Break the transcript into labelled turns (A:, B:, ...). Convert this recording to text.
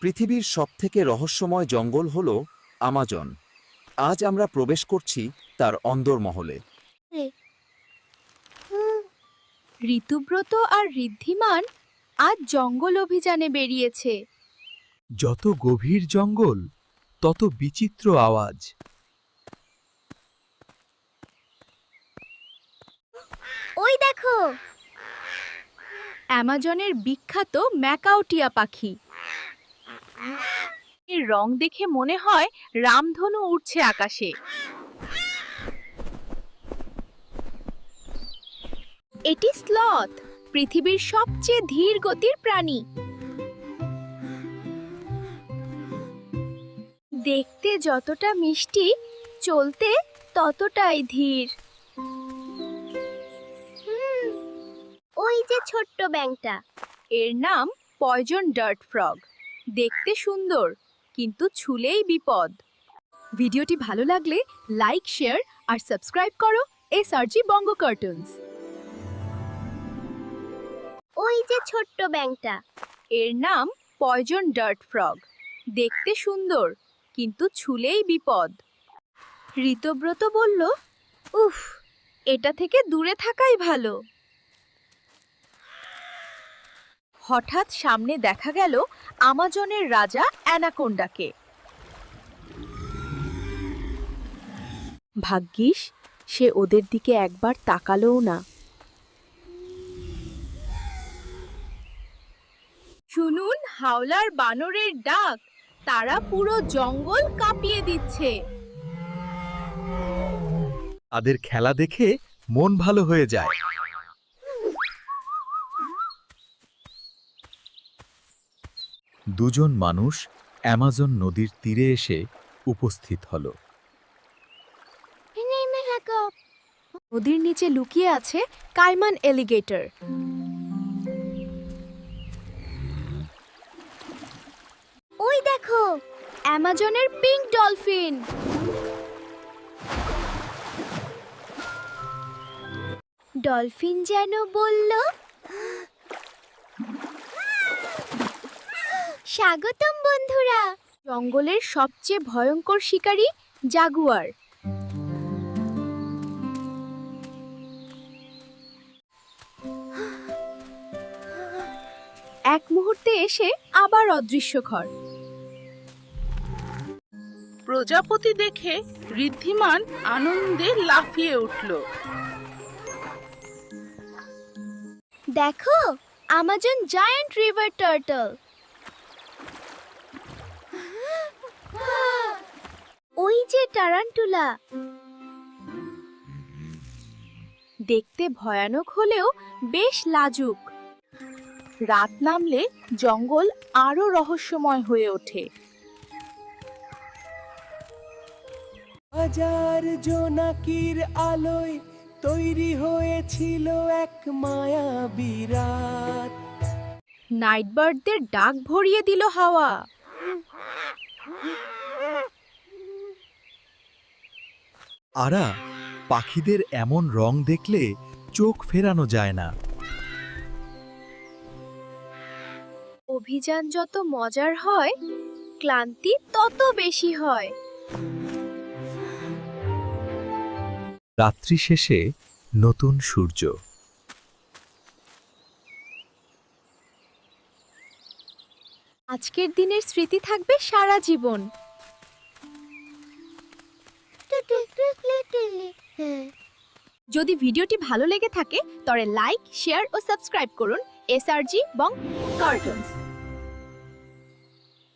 A: পৃথিবীর সবথেকে রহস্যময় জঙ্গল হল আমাজন। আজ আমরা প্রবেশ করছি তার অন্দরমহলে।
B: ঋতুব্রত আর ঋদ্ধিমান আজ জঙ্গল অভিযানে বেরিয়েছে।
C: যত গভীর জঙ্গল তত বিচিত্র আওয়াজ।
B: ওই দেখো। অ্যামাজনের বিখ্যাত ম্যাকাউটিয়া পাখি। রং দেখে মনে হয় রামধনু উঠছে আকাশে। এটি স্লথ পৃথিবীর সবচেয়ে ধীর গতির প্রাণী। দেখতে যতটা মিষ্টি চলতে ততটাই ধীর। ওই যে ছোট্ট ব্যাংটা। এর নাম পয়জন ডার্ট ফ্রগ। দেখতে সুন্দর কিন্তু ছুলেই বিপদ। ভিডিওটি ভালো লাগলে লাইক শেয়ার আর সাবস্ক্রাইব করো এসআরজি বঙ্গ কার্টুনস। ওই যে ছোট্ট ব্যাংটা এর নাম পয়জন ডার্ট ফ্রগ। দেখতে সুন্দর কিন্তু ছুলেই বিপদ। ঋতব্রত বলল উফ এটা থেকে দূরে থাকাই ভালো। হঠাৎ সামনে দেখা গেল আমাজনের রাজা অ্যানাকোন্ডাকে। ভাগ্যিস, সে ওদের দিকে একবার তাকালোও না। শুনুন, হাওলার বানরের ডাক, তারা পুরো জঙ্গল কাঁপিয়ে দিচ্ছে।
C: তাদের খেলা দেখে মন ভালো হয়ে যায়। দুজন মানুষ অ্যামাজন নদীর তীরে এসে উপস্থিত হলো।
B: নদীর নিচে লুকিয়ে আছে কাইমান এলিগেটর। ওই দেখো, অ্যামাজনের পিঙ্ক ডলফিন। ডলফিন যেন বলল স্বাগতম, বন্ধুরা। জঙ্গলের সবচেয়ে ভয়ঙ্কর শিকারী জাগুয়ার। এক মুহূর্তে এসে আবার অদৃশ্য ঘর।
D: প্রজাপতি দেখে ঋদ্ধিমান আনন্দে লাফিয়ে উঠল।
B: দেখো, আমাজন জায়ান্ট রিভার টার্টল। ওই যে টারান্টুলা। দেখতে ভয়ানক হলেও বেশ লাজুক।
D: রাত নামলে জঙ্গল আরও রহস্যময় হয়ে ওঠে।
E: হাজার জোনাকির আলোয় তৈরি হয়েছিল এক মায়া বিরাট।
B: নাইট বার্ডদের ডাক ভরিয়ে দিল হাওয়া।
C: আরা পাখিদের এমন রং দেখলে চোখ ফেরানো যায় না।
B: অভিযান যত মজার হয় ক্লান্তি তত বেশি হয়।
C: রাত্রি শেষে নতুন সূর্য।
B: আজকের দিনের স্মৃতি থাকবে সারা জীবন। যদি ভিডিওটি ভালো লেগে থাকে তবে লাইক শেয়ার ও সাবস্ক্রাইব করুন এসআরজি বং কার্টুনস